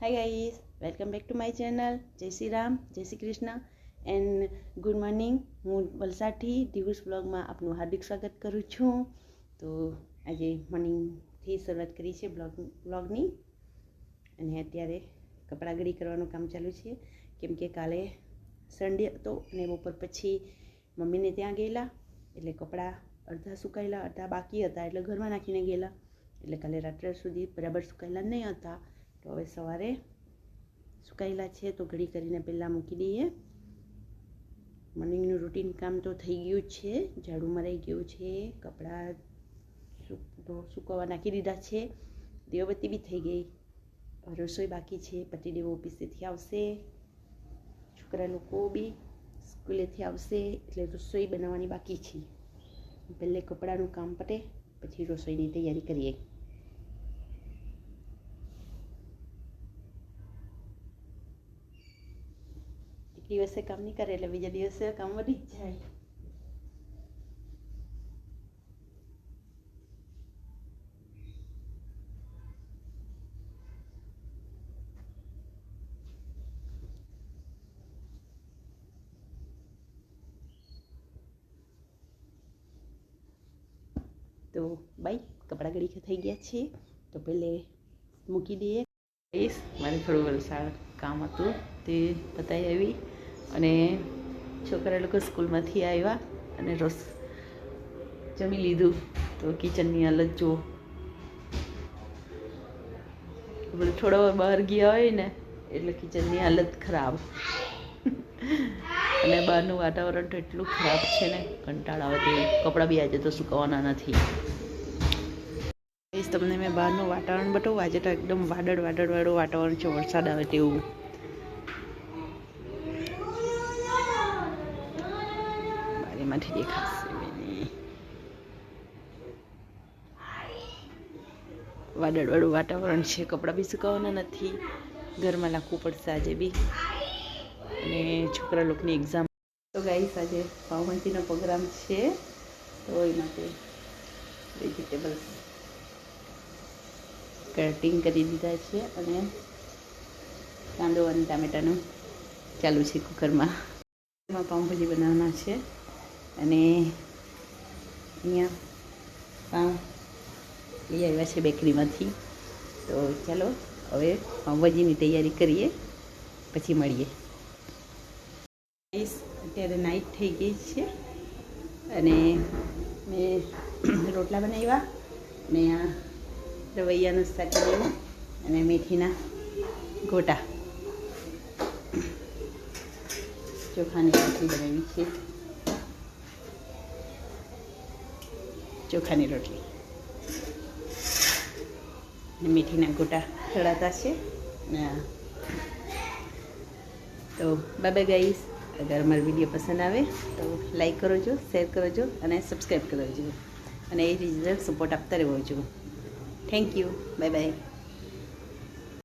Hi guys welcome back to my channel Jai Shri Ram Jai Shri Krishna and good morning હું વલસાડથી દિવસ બ્લોગમાં આપનું હાર્દિક સ્વાગત કરું છું. તો આજે મોર્નિંગથી શરૂઆત કરી છે બ્લોગ, બ્લોગની. અને અત્યારે કપડાં ગળી કરવાનું કામ ચાલુ છે. કેમ કે કાલે સન્ડે હતો અને બપોર પછી મમ્મીને ત્યાં ગયેલા. એટલે કપડાં અડધા સુકાયેલા, અડધા બાકી હતા. એટલે ઘરમાં નાખીને ગયેલા. એટલે કાલે રાત્રે સુધી બરાબર સુકાયેલા નહીં હતા. તો હવે સવારે સુકાયેલા છે તો ઘડી કરીને પહેલાં મૂકી દઈએ. મોર્નિંગનું રૂટીન કામ તો થઈ ગયું છે. ઝાડુ મરાઈ ગયું છે, કપડાં સુકવવા નાખી દીધા છે. દેવબત્તી બી થઈ ગઈ. રસોઈ બાકી છે પતિદેવ ઓફિસેથી આવશે. છોકરા લોકો બી સ્કૂલેથી આવશે, એટલે રસોઈ બનાવવાની બાકી છે. પહેલે કપડાનું કામ પતે, પછી રસોઈની તૈયારી કરીએ. દિવસે કામ નહીં કરે એટલે બીજા દિવસે કામ વધી જ જાય તો બાય કપડાં ગળી થઈ ગયા છે તો પહેલે મૂકી દઈએ ગાઈસ મારે થોડું વલસાડ કામ હતું તે પતાવી આવી. અને છોકરા લોકો સ્કૂલમાંથી આવ્યા અને રસ જમી લીધું. તો કિચનની હાલત જુઓ. આપણે થોડા બહાર ગયા હોય ને, એટલે કિચનની હાલત ખરાબ. અને બહારનું વાતાવરણ તો એટલું ખરાબ છે ને, કંટાળ આવે તે કપડાં બી આજે તો સુકાવાના નથી. તમને મેં બહારનું વાતાવરણ બતાવું. આજે તો એકદમ વાદળ વાદળવાળું વાતાવરણ છે, વરસાદ આવે તેવું. બારીમાંથી દેખાશે વાદળવાળું વાતાવરણ છે, કપડાં બી સુકાવવાના નથી. ઘરમાં નાખવું પડશે આજે બી. અને છોકરા લોકોની એક્ઝામ તો ગાઈસ આજે પાવંતીનો પ્રોગ્રામ છે. તો એ માટે વેજીટેબલ્સ કટિંગ કરી દીધા છે અને કાંદો અને ટામેટાનું ચાલુ છે કુકરમાં. પાઉંભાજી બનાવવાના છે અને અહીંયા પાઉં લઈ આવ્યા છે બેકરીમાંથી. તો ચાલો, હવે પાઉંભાજીની તૈયારી કરીએ, પછી મળીએ. અત્યારે નાઇટ થઈ ગઈ છે અને મેં રોટલા બનાવ્યા ને આ રવૈયાનું શાક બનાવ્યું અને મેથીના ગોટા ચોખાની રોટલી બનાવી છે ચોખાની રોટલી અને મેથીના ગોટા ચડાતા છે તો બાબા ગાઈસ અગર અમારો વીડિયો પસંદ આવે તો લાઈક કરજો શેર કરજો અને સબસ્ક્રાઈબ કરજો અને એ રીતે સપોર્ટ આપતા રહેજો thank you. Bye bye